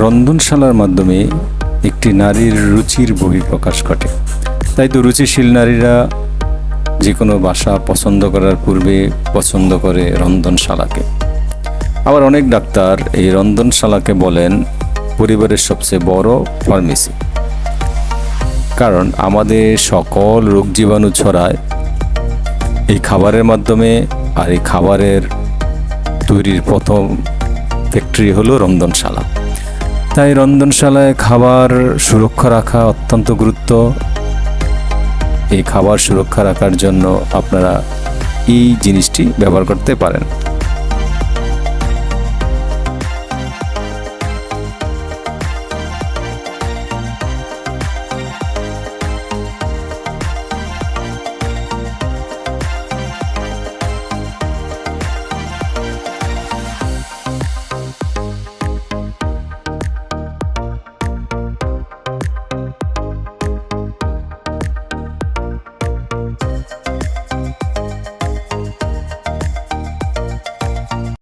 রন্ধনশালার মাধ্যমে একটি নারীর রুচির বহিঃপ্রকাশ ঘটে। তাই তো রুচিশীল নারীরা যে কোনো বাসা পছন্দ করার পূর্বে পছন্দ করে রন্ধনশালাকে। আবার অনেক ডাক্তার এই রন্ধনশালাকে বলেন পরিবারের সবচেয়ে বড় ফার্মেসি। কারণ আমাদের সকল রোগ জীবাণু ছড়ায় এই খাবারের মাধ্যমে আর এই খাবারের তৈরির প্রথম ফ্যাক্টরি হলো রন্ধনশালা। তাই রন্ধনশালায় খাবার সুরক্ষা রাখা অত্যন্ত গুরুত্ব। এই খাবার সুরক্ষা রাখার জন্য আপনারা এই জিনিসটি ব্যবহার করতে পারেন।